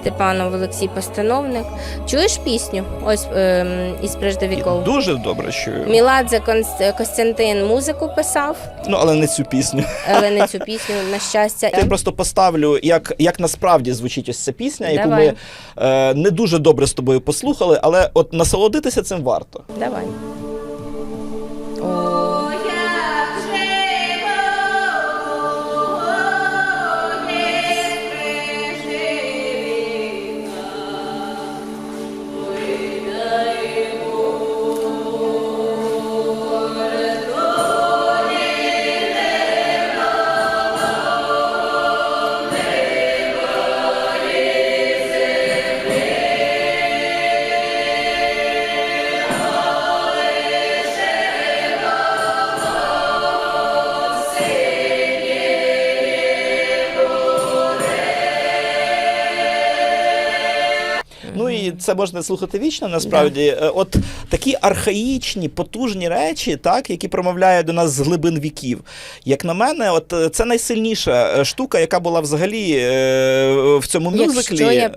Степанов Олексій Постановник. Чуєш пісню? Ось ем, із преждовіков. Дуже добре чую. Міладзе Костянтин музику писав, Ну, але не цю пісню. але не цю пісню, на щастя. Я просто поставлю, як, як насправді звучить ось ця пісня, яку Давай. ми е, не дуже добре з тобою послухали, але от насолодитися цим варто. Давай. Ну і це можна слухати вічно. Насправді, Е, от такі архаїчні, потужні речі, так, які промовляє до нас з глибин віків. Як на мене, от е, це найсильніша е, штука, яка була взагалі в цьому мюзиклі. Якщо я